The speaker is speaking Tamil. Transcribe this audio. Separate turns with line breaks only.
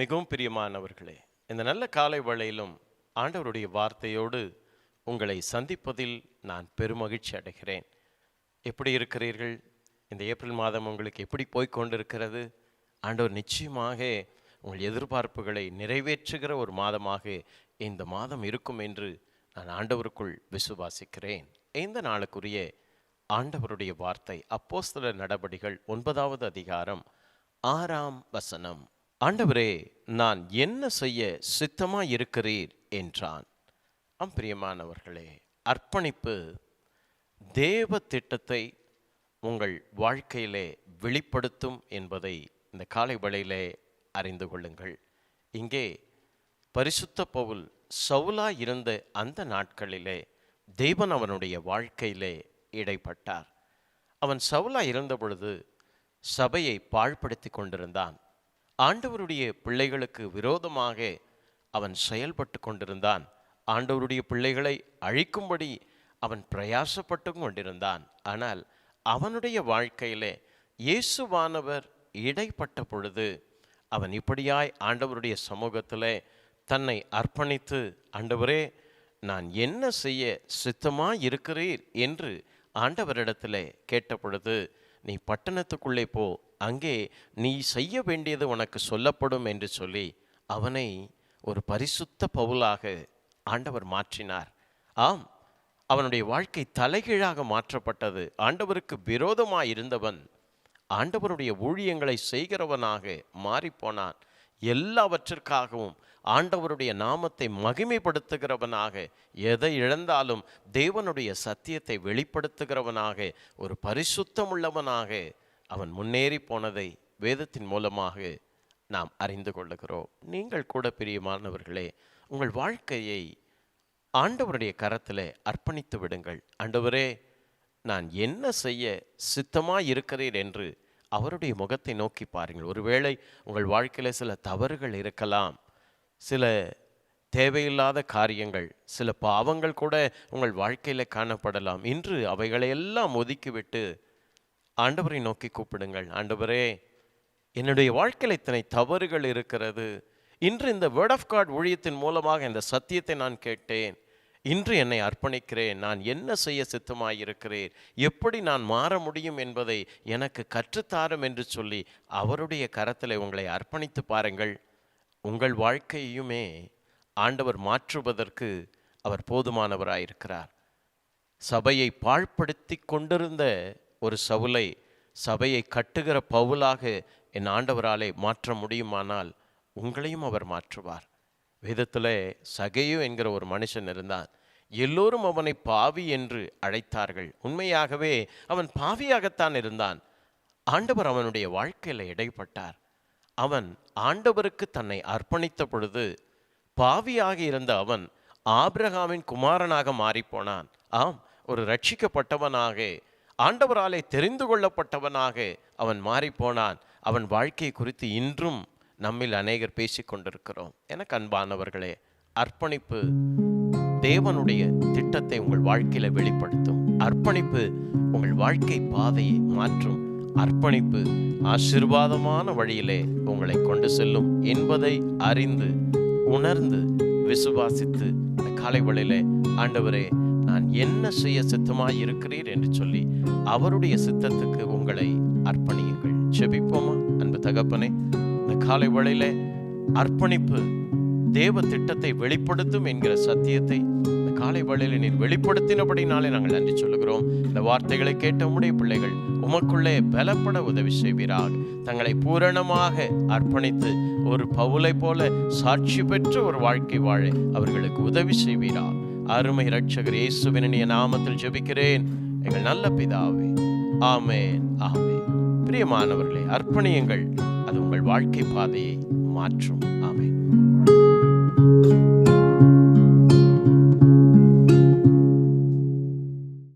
மிகவும் பிரியமானவர்களே இந்த நல்ல காலை வேளையிலும் ஆண்டவருடைய வார்த்தையோடு உங்களை சந்திப்பதில் நான் பெருமகிழ்ச்சி அடைகிறேன். எப்படி இருக்கிறீர்கள்? இந்த ஏப்ரல் மாதம் உங்களுக்கு எப்படி போய்க் கொண்டிருக்கிறது? ஆண்டவர் நிச்சயமாக உங்கள் எதிர்பார்ப்புகளை நிறைவேற்றுகிற ஒரு மாதமாக இந்த மாதம் இருக்கும் என்று நான் ஆண்டவருக்குள் விசுவாசிக்கிறேன். இந்த நாளுக்குரிய ஆண்டவருடைய வார்த்தை அப்போஸ்தல நடபடிகள் ஒன்பதாவது அதிகாரம் ஆறாம் வசனம். ஆண்டவரே நான் என்ன செய்ய சித்தமாக இருக்கிறீர் என்றான். அம்பிரியமானவர்களே அர்ப்பணிப்பு தேவ திட்டத்தை உங்கள் வாழ்க்கையிலே வெளிப்படுத்தும் என்பதை இந்த காலை வேளையிலே அறிந்து கொள்ளுங்கள். இங்கே பரிசுத்த பவுல் சவுலா இருந்த அந்த நாட்களிலே தெய்வன் அவனுடைய வாழ்க்கையிலே இடைப்பட்டார். அவன் சவுலா இருந்த பொழுது சபையை பாழ்படுத்தி கொண்டிருந்தான். ஆண்டவருடைய பிள்ளைகளுக்கு விரோதமாக அவன் செயல்பட்டு கொண்டிருந்தான். ஆண்டவருடைய பிள்ளைகளை அழிக்கும்படி அவன் பிரயாசப்பட்டு கொண்டிருந்தான். ஆனால் அவனுடைய வாழ்க்கையிலே இயேசுவானவர் இடைப்பட்ட பொழுது அவன் இப்படியாய் ஆண்டவருடைய சமூகத்திலே தன்னை அர்ப்பணித்து ஆண்டவரே நான் என்ன செய்ய சித்தமாக இருக்கிறீர் என்று ஆண்டவரிடத்திலே கேட்ட பொழுது நீ பட்டணத்துக்குள்ளே போ அங்கே நீ செய்ய வேண்டியது உனக்கு சொல்லப்படும் என்று சொல்லி அவனை ஒரு பரிசுத்த பவுலாக ஆண்டவர் மாற்றினார். ஆம் அவனுடைய வாழ்க்கை தலைகீழாக மாற்றப்பட்டது. ஆண்டவருக்கு விரோதமாக இருந்தவன் ஆண்டவருடைய ஊழியங்களை செய்கிறவனாக மாறிப்போனான். எல்லாவற்றிற்காகவும் ஆண்டவருடைய நாமத்தை மகிமைப்படுத்துகிறவனாக எதை இழந்தாலும் தேவனுடைய சத்தியத்தை வெளிப்படுத்துகிறவனாக ஒரு பரிசுத்தமுள்ளவனாக அவன் முன்னேறி போனதை வேதத்தின் மூலமாக நாம் அறிந்து கொள்ளுகிறோம். நீங்கள் கூட பிரியமானவர்களே உங்கள் வாழ்க்கையை ஆண்டவருடைய கரத்தில் அர்ப்பணித்து விடுங்கள். ஆண்டவரே நான் என்ன செய்ய சித்தமாக இருக்கிறேன் என்று அவருடைய முகத்தை நோக்கி பாருங்கள். ஒருவேளை உங்கள் வாழ்க்கையில் சில தவறுகள் இருக்கலாம் சில தேவையில்லாத காரியங்கள் சில பாவங்கள் கூட உங்கள் வாழ்க்கையில் காணப்படலாம். இன்று அவைகளையெல்லாம் ஒதுக்கிவிட்டு ஆண்டவரை நோக்கி கூப்பிடுங்கள். ஆண்டவரே என்னுடைய வாழ்க்கையில் இத்தனை தவறுகள் இருக்கிறது. இன்று இந்த வேர்ட் ஆஃப் காட் ஊழியத்தின் மூலமாக இந்த சத்தியத்தை நான் கேட்டேன். இன்று என்னை அர்ப்பணிக்கிறேன். நான் என்ன செய்ய சித்தமாயிருக்கிறேன்? எப்படி நான் மாற முடியும் என்பதை எனக்கு கற்றுத்தாரும் என்று சொல்லி அவருடைய கரத்தில் உங்களை அர்ப்பணித்து பாருங்கள். உங்கள் வாழ்க்கையுமே ஆண்டவர் மாற்றுவதற்கு அவர் போதுமானவராயிருக்கிறார். சபையை பாழ்படுத்தி கொண்டிருந்த ஒரு சவுலை சபையை கட்டுகிற பவுலாக என் ஆண்டவராலே மாற்ற முடியுமானால் உங்களையும் அவர் மாற்றுவார். வேதத்தில் சகையு என்கிற ஒரு மனுஷன் இருந்தான். எல்லோரும் அவனை பாவி என்று அழைத்தார்கள். உண்மையாகவே அவன் பாவியாகத்தான் இருந்தான். ஆண்டவர் அவனுடைய வாழ்க்கையில் இடைப்பட்டார். அவன் ஆண்டவருக்கு தன்னை அர்ப்பணித்த பொழுது பாவியாக இருந்த அவன் ஆபிரகாமின் குமாரனாக மாறிப்போனான். ஆம் ஒரு ரட்சிக்கப்பட்டவனாக ஆண்டவராலே தெரிந்து கொள்ளப்பட்டவனாக அவன் மாறிப்போனான். அவன் வாழ்க்கை குறித்து இன்றும் நம்மில் அநேகர் பேசிக் கொண்டிருக்கிறோம் எனக்கு அன்பானவர்களே அர்ப்பணிப்பு தேவனுடைய திட்டத்தை உங்கள் வாழ்க்கையில வெளிப்படுத்தும். அர்ப்பணிப்பு உங்கள் வாழ்க்கை பாதையை மாற்றும். அர்ப்பணிப்பு ஆசிர்வாதமான வழியிலே உங்களை கொண்டு செல்லும் என்பதை அறிந்து உணர்ந்து விசுவாசித்து காலை வழியிலே ஆண்டவரே நான் என்ன செய்ய சித்தமாய் இருக்கிறீர் என்று சொல்லி அவருடைய சித்தத்துக்கு உங்களை அர்ப்பணியுங்கள். செபிப்போமா? அன்பு தகப்பனே இந்த காலை வேளையிலே அர்ப்பணிப்பு தேவ திட்டத்தை வெளிப்படுத்தும் என்கிற சத்தியத்தை இந்த காலை வேளையில நீர் வெளிப்படுத்தினபடினாலே நாங்கள் நன்றி சொல்லுகிறோம். இந்த வார்த்தைகளை கேட்ட உடைய பிள்ளைகள் உமக்குள்ளே பலப்பட உதவி செய்வீராக. தங்களை பூரணமாக அர்ப்பணித்து ஒரு பவுலை போல சாட்சி பெற்ற ஒரு வாழ்க்கை வாழ அவர்களுக்கு உதவி செய்வீராக. அருமை ரட்சகர் இயேசுவினுடைய நாமத்தில் ஜெபிக்கிறேன். எங்கள் நல்ல பிதாவே ஆமேன் ஆமே பிரியமானவர்களே அர்ப்பணியுங்கள். அது உங்கள் வாழ்க்கை பாதையை மாற்றும்.